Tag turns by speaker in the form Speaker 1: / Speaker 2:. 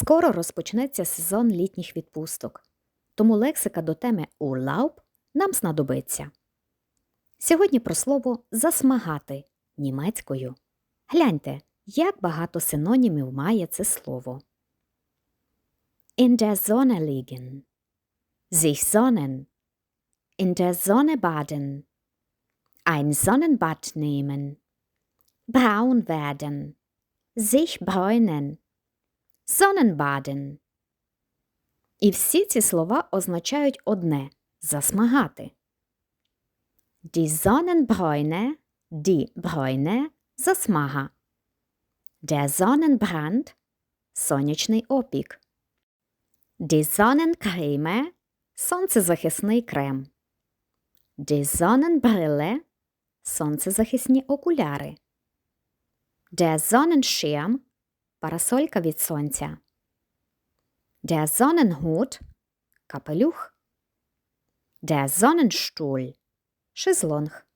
Speaker 1: Скоро розпочнеться сезон літніх відпусток, тому лексика до теми Urlaub нам знадобиться. Сьогодні про слово засмагати німецькою. Гляньте, як багато синонімів має це слово. In der Sonne liegen. Sich sonnen. In der Sonne baden. Ein Sonnenbad nehmen. Braun werden. Sich bräunen. Sonnenbaden. І всі ці слова означають одне засмагати. Die Sonnenbräune, die Bräune – засмага. Der Sonnenbrand – сонячний опік. Die Sonnencreme – сонцезахисний крем. Die Sonnenbrille – сонцезахисні окуляри. Der Sonnenschirm – парасолька від сонця. Der Sonnenhut – капелюх. Der Sonnenstuhl – шезлонг.